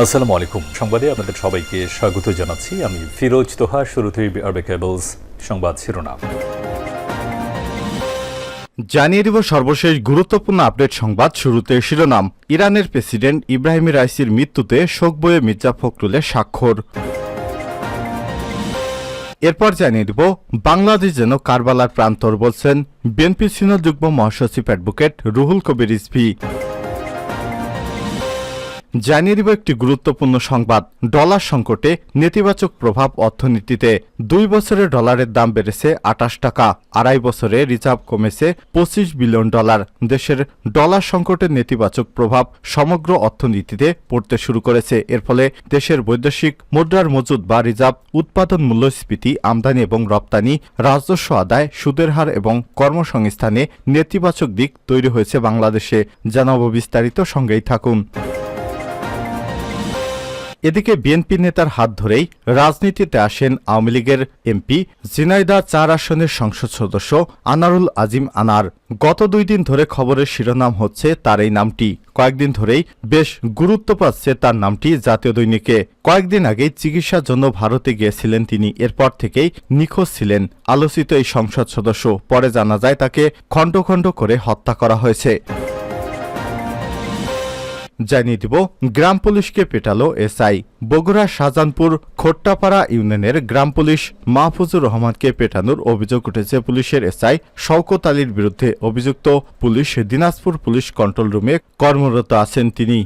আসসালামু আলাইকুম। সংবাদে আপনাদের সবাইকে স্বাগত জানাচ্ছি। আমি ফিরোজ তোহা, শুরুতেই আরবে কেবলস সংবাদ শিরোনাম। জানিয়ে দিব সর্বশেষ গুরুত্বপূর্ণ আপডেট সংবাদ শুরুতে শিরোনাম। ইরানের প্রেসিডেন্ট ইব্রাহিম রাইসির মৃত্যুতে শোক বয়ে মির্জা ফখরুলের স্বাক্ষর। এরপর জানিয়ে দিব, বাংলাদেশ যেন কারবালার প্রান্তর বলছেন। বিএনপি সিনিয়র যুগ্ম মহাসচিব অ্যাডভোকেট রুহুল কবির রিজভি। জানিয়ে দিব একটি গুরুত্বপূর্ণ সংবাদ। ডলার সংকটে নেতিবাচক প্রভাব অর্থনীতিতে। দুই বছরে ডলারের দাম বেড়েছে আটাশ টাকা, আড়াই বছরে রিজার্ভ কমেছে পঁচিশ বিলিয়ন ডলার। দেশের ডলার সংকটের নেতিবাচক প্রভাব সমগ্র অর্থনীতিতে পড়তে শুরু করেছে। এর ফলে দেশের বৈদেশিক মুদ্রার মজুদ বা রিজার্ভ উৎপাদন মূল্যস্ফীতি, আমদানি এবং রপ্তানি, রাজস্ব আদায়, সুদের হার এবং কর্মসংস্থানে নেতিবাচক দিক তৈরি হয়েছে বাংলাদেশে। জানাব বিস্তারিত, সঙ্গেই থাকুন। এদিকে বিএনপি নেতার হাত ধরেই রাজনীতিতে আসেন আওয়ামী লীগের এমপি জিনাইদা চার আসনের সংসদ সদস্য আনারুল আজিম আনার। গত দুই দিন ধরে খবরের শিরোনাম হচ্ছে তার এই নামটি। কয়েকদিন ধরেই বেশ গুরুত্ব পাচ্ছে তার নামটি জাতীয় দৈনিকে। কয়েকদিন আগেই চিকিৎসার জন্য ভারতে গিয়েছিলেন তিনি। এরপর থেকেই নিখোঁজ ছিলেন আলোচিত এই সংসদ সদস্য। পরে জানা যায় তাকে খণ্ড খণ্ড করে হত্যা করা হয়েছে। জানিয়ে দিব, গ্রাম পুলিশকে পেটালো এসআই। বগুড়া শাহজাহানপুর খোট্টাপাড়া ইউনিয়নের গ্রাম পুলিশ মাহফুজুর রহমানকে পেটানোর অভিযোগ উঠেছে পুলিশের এসআই শওকত আলীর বিরুদ্ধে অভিযুক্ত পুলিশ দিনাজপুর পুলিশ কন্ট্রোল রুমে কর্মরত আছেন তিনি।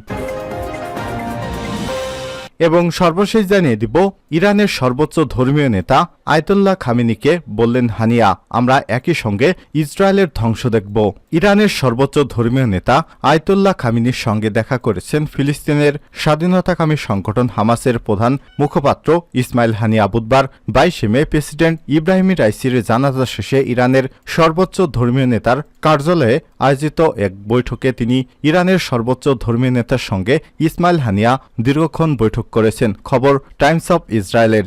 এবং সর্বশেষ জানিয়ে দিব, ইরানের সর্বোচ্চ ধর্মীয় নেতা আয়তুল্লাহ খামিনিকে বললেন, হানিয়া, আমরা একই সঙ্গে ইসরায়েলের ধ্বংস দেখব। ইরানের সর্বোচ্চ ধর্মীয় নেতা আয়তুল্লাহ খামিনির সঙ্গে দেখা করেছেন ফিলিস্তিনের স্বাধীনতাকামী সংগঠন হামাসের প্রধান মুখপাত্র ইসমাইল হানিয়া। বুধবার বাইশে মে প্রেসিডেন্ট ইব্রাহিম রাইসির জানাজা শেষে ইরানের সর্বোচ্চ ধর্মীয় নেতার কার্যালয়ে আয়োজিত এক বৈঠকে তিনি ইরানের সর্বোচ্চ ধর্মীয় নেতার সঙ্গে ইসমাইল হানিয়া দীর্ঘক্ষণ বৈঠক করেছেন। খবর টাইমস অব ইসরায়েলের।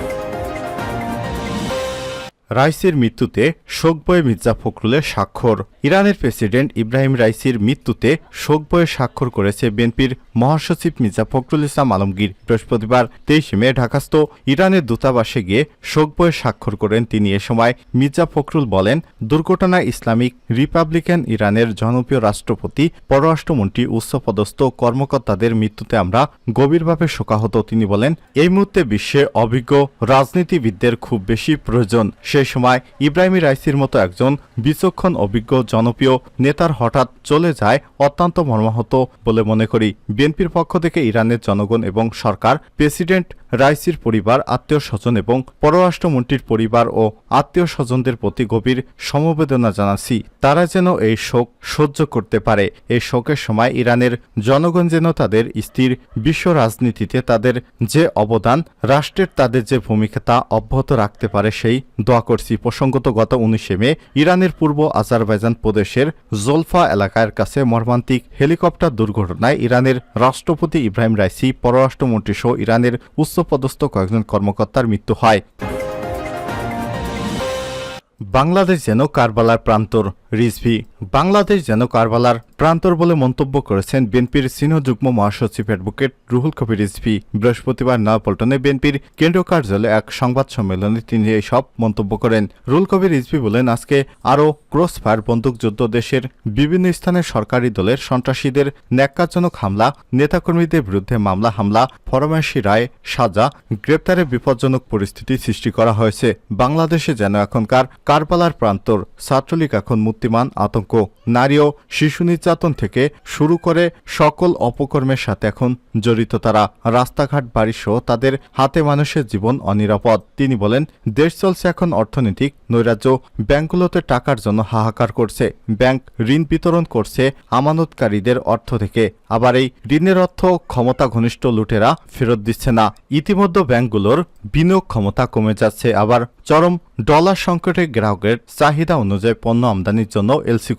রাইসির মৃত্যুতে শোক বয়ে মির্জা ফখরুলের স্বাক্ষর। ইরানের প্রেসিডেন্ট ইব্রাহিম রাইসির মৃত্যুতে শোক বয়ে স্বাক্ষর করেছে বিএনপির মহাসচিব মির্জা ফখরুল ইসলাম আলমগীর। বৃহস্পতিবার তেইশে মে ঢাকাস্থ ইরানের দূতাবাসে গিয়ে শোক বয়ে স্বাক্ষর করেন তিনি। এ সময় মির্জা ফখরুল বলেন, দুর্ঘটনায় ইসলামিক রিপাবলিকান ইরানের জনপ্রিয় রাষ্ট্রপতি, পররাষ্ট্রমন্ত্রী, উচ্চপদস্থ কর্মকর্তাদের মৃত্যুতে আমরা গভীরভাবে শোকাহত। তিনি বলেন, এই মুহূর্তে বিশ্বে অভিজ্ঞ রাজনীতিবিদদের খুব বেশি প্রয়োজন। সেই সময় ইব্রাহিম রাইসির মতো একজন বিচক্ষণ অভিজ্ঞ জনপ্রিয় নেতার হঠাৎ চলে যায় অত্যন্ত মর্মাহত বলে মনে করি। বিএনপির পক্ষ থেকে ইরানের জনগণ এবং সরকার, প্রেসিডেন্ট রাইসির পরিবার আত্মীয় স্বজন এবং পররাষ্ট্রমন্ত্রীর পরিবার ও আত্মীয় স্বজনদের প্রতি গভীর সমবেদনা জানাচ্ছি। তারা যেন এই শোক সহ্য করতে পারে। এই শোকের সময় ইরানের জনগণ যেন তাদের স্থির বিশ্ব রাজনীতিতে তাদের যে অবদান, রাষ্ট্রের তাদের যে ভূমিকা তা অব্যাহত রাখতে পারে সেই দোয়া করছি প্রসঙ্গত গত উনিশে মে ইরানের পূর্ব আজারবাইজান প্রদেশের জোলফা এলাকার কাছে মর্মান্তিক হেলিকপ্টার দুর্ঘটনায় ইরানের রাষ্ট্রপতি ইব্রাহিম রাইসি, পররাষ্ট্রমন্ত্রী সহ ইরানের উচ্চপদস্থ কয়েকজন কর্মকর্তার মৃত্যু হয়। বাংলাদেশ যেন কারবালার প্রান্তর, রিজভি। বাংলাদেশ যেন কারবালার প্রান্তর বলে মন্তব্য করেছেন বিএনপির সিনিয়র যুগ্ম মহাসচিব অ্যাডভোকেট রুহুল কবির রিজভি বৃহস্পতিবার নয়াপল্টনে বিএনপির কেন্দ্রীয় কার্যালয়ে এক সংবাদ সম্মেলনে তিনি এই সব মন্তব্য করেন। রুহুল কবির রিজভি বলেন, আজকে আরও ক্রস ফায়ার বন্দুকযুদ্ধ, দেশের বিভিন্ন স্থানে সরকারি দলের সন্ত্রাসীদের ন্যাক্কারজনক হামলা, নেতাকর্মীদের বিরুদ্ধে মামলা হামলা ফরমাইশি রায় সাজা গ্রেপ্তারে বিপজ্জনক পরিস্থিতি সৃষ্টি করা হয়েছে। বাংলাদেশে যেন এখনকার কারবালার প্রান্তর, ছাত্রলীগ এখন মূর্তিমান আতঙ্ক। নারী ও শিশু নির্যাতন নির্যাতন থেকে শুরু করে সকল অপকর্মের সাথে এখন জড়িত তারা। রাস্তাঘাট, বাড়িসহ তাদের হাতে মানুষের জীবন অনিরাপদ। তিনি বলেন, দেশ চলছে এখন অর্থনৈতিক নৈরাজ্য। ব্যাংকগুলোতে টাকার জন্য হাহাকার করছে। ব্যাংক ঋণ বিতরণ করছে আমানতকারীদের অর্থ থেকে। আবার এই ঋণের অর্থ ক্ষমতা ঘনিষ্ঠ লুটেরা ফেরত দিচ্ছে না। ইতিমধ্যে ব্যাংকগুলোর বিনিয়োগ ক্ষমতা কমে যাচ্ছে। আবার চরম ডলার সংকটে গ্রাহকের চাহিদা অনুযায়ী পণ্য আমদানির জন্য এলসি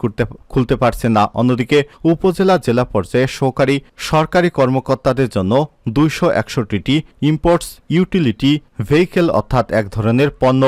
খুলতে পারছে না। অন্যদিকে উপজেলা জেলা পর্যায়ে সহকারী সরকারি কর্মকর্তাদের জন্য দুইশো একষট্টিটি ইম্পোর্টস ইউটিলিটি ভেহিকেল অর্থাৎ এক ধরনের পণ্য,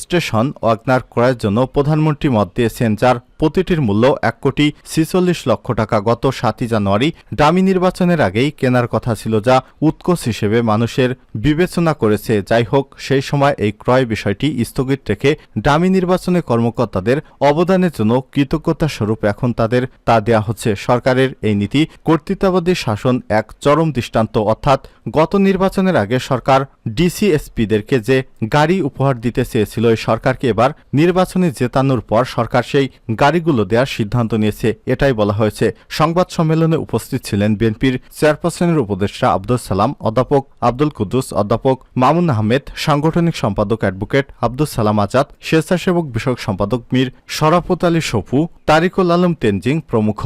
স্টেশন ওয়াগনার ক্রয়ের জন্য প্রধানমন্ত্রী মত দিয়েছেন, যার প্রতিটির মূল্য এক কোটি ছিচল্লিশ লক্ষ টাকা। গত সাতই জানুয়ারি ডামি নির্বাচনের আগেই কেনার কথা ছিল যা উৎকোচ হিসেবে মানুষের বিবেচনা করেছে। যাই হোক, সেই সময় এই ক্রয় বিষয়টি স্থগিত রেখে ডামি নির্বাচনে কর্মকর্তাদের অবদানের জন্য কৃতজ্ঞতা স্বরূপ এখন তাদের তা দেয়া হচ্ছে। সরকারের এই নীতি কর্তৃত্ববাদী শাসন এক চরম দৃষ্টান্ত। অর্থাৎ গত নির্বাচনের আগে সরকার ডিসিএসপিদেরকে যে গাড়ি উপহার দিতে চেয়েছিল সরকারকে এবার নির্বাচনে জেতানোর পর সরকার সেই গাড়িগুলো দেওয়ার সিদ্ধান্ত নিয়েছে। এটাই বলা হয়েছে। সংবাদ সম্মেলনে উপস্থিত ছিলেন বিএনপির চেয়ারপারসনের উপদেষ্টা আব্দুল সালাম, অধ্যাপক আব্দুল কুদ্দুস, অধ্যাপক মামুন আহমেদ, সাংগঠনিক সম্পাদক অ্যাডভোকেট আব্দুল সালাম আজাদ, স্বেচ্ছাসেবক বিষয়ক সম্পাদক মীর শরাফত আলী সফু, তারিকুল আলম তেনজিং প্রমুখ।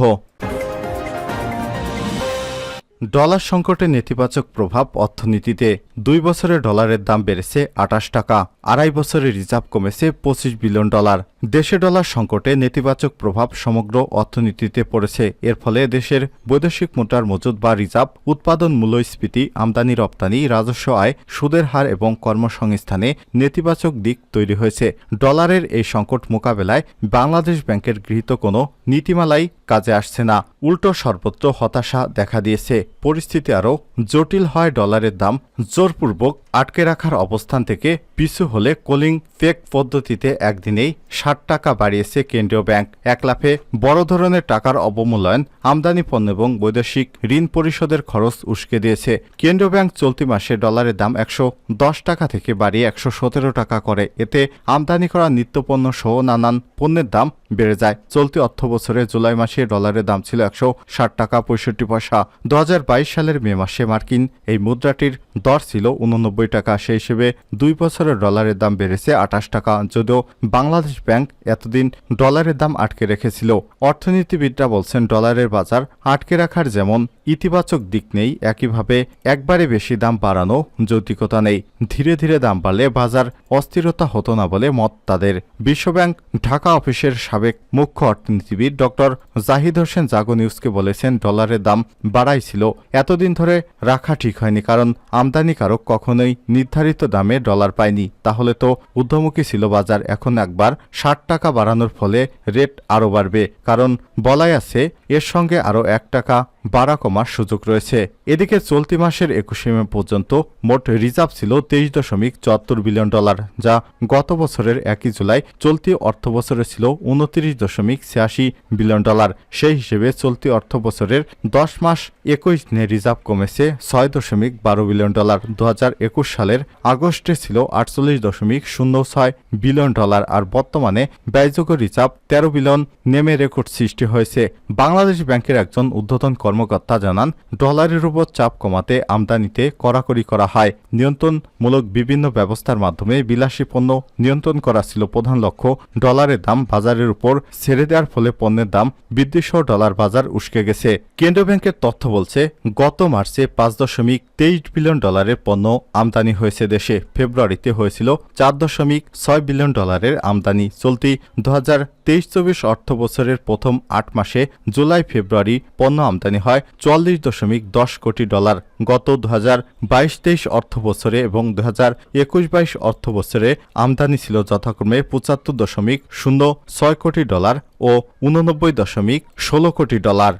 ডলার সংকটের নেতিবাচক প্রভাব অর্থনীতিতে দুই বছরে ডলারের দাম বেড়েছে আটাশ টাকা, আড়াই বছরে রিজার্ভ কমেছে পঁচিশ বিলিয়ন ডলার। দেশে ডলার সংকটে নেতিবাচক প্রভাব সমগ্র অর্থনীতিতে পড়েছে। এর ফলে দেশের বৈদেশিক মুদ্রার মজুদ বা রিজার্ভ উৎপাদন মূল্যস্ফীতি, আমদানি রপ্তানি, রাজস্ব আয়, সুদের হার এবং কর্মসংস্থানে নেতিবাচক দিক তৈরি হয়েছে। ডলারের এই সংকট মোকাবেলায় বাংলাদেশ ব্যাংকের গৃহীত কোনো নীতিমালাই কাজে আসছে না। উল্টো সর্বত্র হতাশা দেখা দিয়েছে। পরিস্থিতি আরও জটিল হয় ডলারের দাম জোরপূর্বক আটকে রাখার অবস্থান থেকে পিছু হলে কোলিং ফেক পদ্ধতিতে একদিনেই ষাট টাকা বাড়িয়েছে কেন্দ্রীয় ব্যাংক। এক লাফে বড় ধরনের টাকার অবমূল্যায়ন আমদানি পণ্য এবং বৈদেশিক ঋণ পরিশোধের খরচ উস্কে দিয়েছে। কেন্দ্রীয় ব্যাংক চলতি মাসে ডলারের দাম একশো দশ টাকা থেকে বাড়িয়ে একশো সতেরো টাকা করে। এতে আমদানি করা নিত্যপণ্য সহ নানান পণ্যের দাম বেড়ে যায়। চলতি অর্থবছরে জুলাই মাসে ডলারের দাম ছিল একশো ষাট টাকা পঁয়ষট্টি পয়সা। দু হাজার বাইশ সালের মে মাসে মার্কিন এই মুদ্রাটির দর ছিল উননব্বই টাকা। সেই হিসেবে দুই বছরের ডলারের দাম বেড়েছে আঠাশ টাকা। যদিও বাংলাদেশ ব্যাংক এতদিন ডলারের দাম আটকে রেখেছিল। অর্থনীতিবিদরা বলছেন, ডলারের বাজার আটকে রাখার যেমন ইতিবাচক দিক নেই, একইভাবে একবারে বেশি দাম বাড়ানো যৌতিকতা নেই। ধীরে ধীরে দাম বাড়লে বাজার অস্থিরতা হতো না বলে মত তাদের। বিশ্বব্যাংক ঢাকা অফিসের সাবেক মুখ্য অর্থনীতিবিদ ডক্টর জাহিদ হোসেন জাগো নিউজকে বলেছেন, ডলারের দাম বাড়াইছিল এতদিন ধরে রাখা ঠিক হয়নি, কারণ আমদানিকারক কখনোই নির্ধারিত দামে ডলার পায়নি। তাহলে তো ঊর্ধ্বমুখী ছিল বাজার, এখন একবার ষাট টাকা বাড়ানোর ফলে রেট আরও বাড়বে। কারণ বলাই আছে, এর সঙ্গে আরও এক টাকা বাড়া কমার সুযোগ রয়েছে। এদিকে চলতি মাসের একুশে মে পর্যন্ত মোট রিজার্ভ ছিল তেইশ দশমিক চুয়াত্তর বিলিয়ন ডলার, যা গত বছরের একই জুলাই চলতি অর্থ বছরে ছিল উনত্রিশ দশমিক ছিয়াশি বিলিয়ন ডলার। সেই হিসেবে চলতি অর্থ বছরের দশ মাস একুশ দিনে রিজার্ভ কমেছে ছয় দশমিক বারো বিলিয়ন ডলার। দু সালের আগস্টে ছিল আটচল্লিশ দশমিক শূন্য ছয় বিলিয়ন ডলার, আর বর্তমানে ব্যয়যোগ্য রিজার্ভ তেরো বিলিয়ন নেমে রেকর্ড সৃষ্টি হয়েছে। বাংলাদেশ ব্যাংকের একজন ঊর্ধ্বতন কর্মকর্তা জানান, ডলারের উপর চাপ কমাতে আমদানিতে কড়াকড়ি করা হয়। নিয়ন্ত্রণমূলক বিভিন্ন ব্যবস্থার মাধ্যমে বিলাসী পণ্য নিয়ন্ত্রণ করা ছিল প্রধান লক্ষ্য। ডলারের দাম বাজারের উপর ছেড়ে দেওয়ার ফলে পণ্যের দাম বৃদ্ধিসহ ডলার বাজার উস্কে গেছে। কেন্দ্রীয় ব্যাংকের তথ্য বলছে, গত মার্চে পাঁচ দশমিক তেইশ বিলিয়ন ডলারের পণ্য আমদানি হয়েছে দেশে। ফেব্রুয়ারিতে হয়েছিল চার দশমিক ছয় বিলিয়ন ডলারের আমদানি। চলতি দু হাজার তেইশ চব্বিশ অর্থ বছরের প্রথম আট মাসে জুলাই ফেব্রুয়ারি পণ্য আমদানি হয় চুয়াল্লিশ দশমিক দশ কোটি ডলার। গত দু হাজার বাইশ তেইশ অর্থ বছরে এবং দু হাজার একুশ বাইশ অর্থ বছরে আমদানি ছিল যথাক্রমে পঁচাত্তর দশমিক শূন্য ছয় কোটি ডলার ও উননব্বই দশমিক ষোলো কোটি ডলার।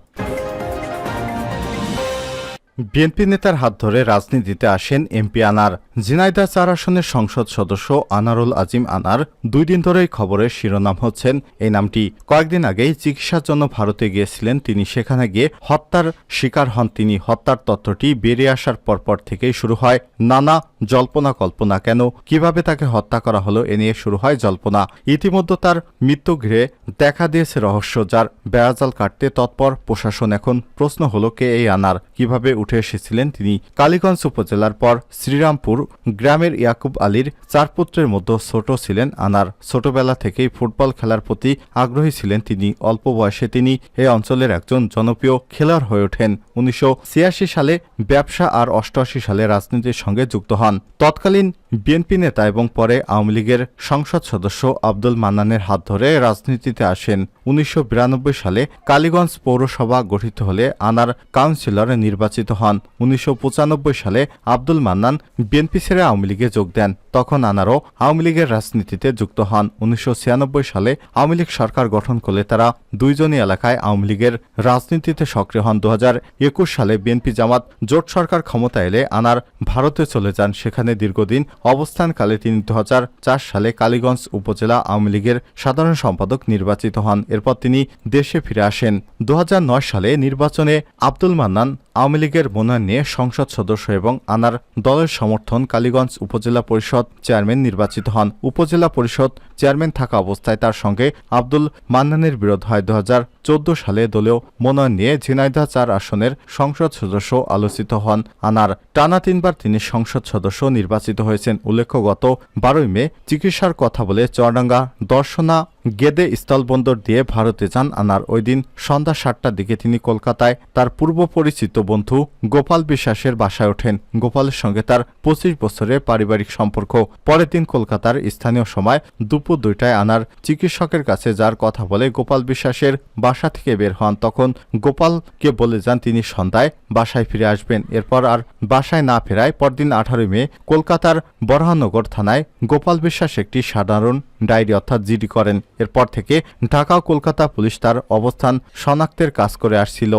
বিএনপি নেতার হাত ধরে রাজনীতিতে আসেন এমপি আনার। জিনাইদা চার আসনের সংসদ সদস্য আনারুল আজিম আনার দুই দিন ধরেই খবরের শিরোনাম হচ্ছেন। এই নামটি কয়েকদিন আগেই চিকিৎসার জন্য ভারতে গিয়েছিলেন। তিনি সেখানে গিয়ে হত্যার শিকার হন। তিনি হত্যার তথ্যটি বেরিয়ে আসার পরপর থেকেই শুরু হয়। নানা জল্পনা কল্পনা, কেন, কীভাবে তাকে হত্যা করা হলো এ নিয়ে শুরু হয় জল্পনা। ইতিমধ্যে তার মৃত্যু ঘিরে দেখা দিয়েছে রহস্য, যার বেড়াজাল কাটতে তৎপর প্রশাসন। এখন প্রশ্ন হলো, কে এই আনার? কীভাবে উঠে এসেছিলেন তিনি কালীগঞ্জ উপজেলার পর শ্রীরামপুর গ্রামের ইয়াকুব আলীর চার পুত্রের মধ্যে ছোট ছিলেন আনার। ছোটবেলা থেকেই ফুটবল খেলার প্রতি আগ্রহী ছিলেন তিনি। অল্প বয়সে তিনি এই অঞ্চলের একজন জনপ্রিয় খেলোয়াড় হয়ে ওঠেন। উনিশশো ছিয়াশি সালে ব্যবসা আর অষ্টআশি সালে রাজনীতির সঙ্গে যুক্ত হন। তৎকালীন বিএনপি নেতা এবং পরে আওয়ামী লীগের সংসদ সদস্য আব্দুল মান্নানের হাত ধরে রাজনীতিতে আসেন। উনিশশো বিরানব্বই সালে কালীগঞ্জ পৌরসভা গঠিত হলে আনার কাউন্সিলর নির্বাচিত হন। উনিশশো পঁচানব্বই সালে আব্দুল মান্নান বিএনপি ছেড়ে আওয়ামী লীগে যোগ দেন। তখন আনারও আওয়ামী লীগের রাজনীতিতে যুক্ত হন। উনিশশো ছিয়ানব্বই সালে আওয়ামী লীগ সরকার গঠন করলে তারা দুইজনই এলাকায় আওয়ামী লীগের রাজনীতিতে সক্রিয় হন। দু হাজার একুশ সালে বিএনপি জামাত জোট সরকার ক্ষমতা এলে আনার ভারতে চলে যান। সেখানে দীর্ঘদিন অবস্থানকালে তিনি দু হাজার চার সালে কালীগঞ্জ উপজেলা আওয়ামী লীগের সাধারণ সম্পাদক নির্বাচিত হন। এরপর তিনি দেশে ফিরে আসেন। দু হাজার নয় সালে নির্বাচনে আব্দুল মান্নান আওয়ামী লীগের মনোনয়ন নিয়ে সংসদ সদস্য এবং আনার দলের সমর্থন কালীগঞ্জ উপজেলা পরিষদ চেয়ারম্যান নির্বাচিত হন। উপজেলা পরিষদ চেয়ারম্যান থাকা অবস্থায় তার সঙ্গে আব্দুল মান্নানের বিরোধ হয়। দু হাজার চোদ্দ সালে দলীয় মনোনয়ন নিয়ে ঝিনাইদহ চার আসনের সংসদ সদস্য আলোচিত হন। আনার টানা তিনবার তিনি সংসদ সদস্য নির্বাচিত হয়েছেন। উল্লেখ্য, গত বারোই মে চিকিৎসার কথা বলে চরডাঙ্গা দর্শনা গেদে স্থলবন্দর দিয়ে ভারতে যান আনার ওই দিন সন্ধ্যা সাতটার দিকে তিনি কলকাতায় তার পূর্ব পরিচিত বন্ধু গোপাল বিশ্বাসের বাসায় ওঠেন। গোপালের সঙ্গে তার পঁচিশ বছরের পারিবারিক সম্পর্ক। পরের দিন কলকাতার স্থানীয় সময় দুপুর দুইটায় আনার চিকিৎসকের কাছে যার কথা বলে গোপাল বিশ্বাসের বাসা থেকে বের হন, তখন গোপালকে বলে যান তিনি সন্ধ্যায় বাসায় ফিরে আসবেন। এরপর আর বাসায় না ফেরায় পরদিন আঠারোই মে কলকাতার বরহানগর থানায় গোপাল বিশ্বাস একটি সাধারণ ডায়েরি অর্থাৎ জিডি করেন। এরপর থেকে ঢাকা কলকাতা পুলিশ তার অবস্থান শনাক্তের কাজ করে আসছিল।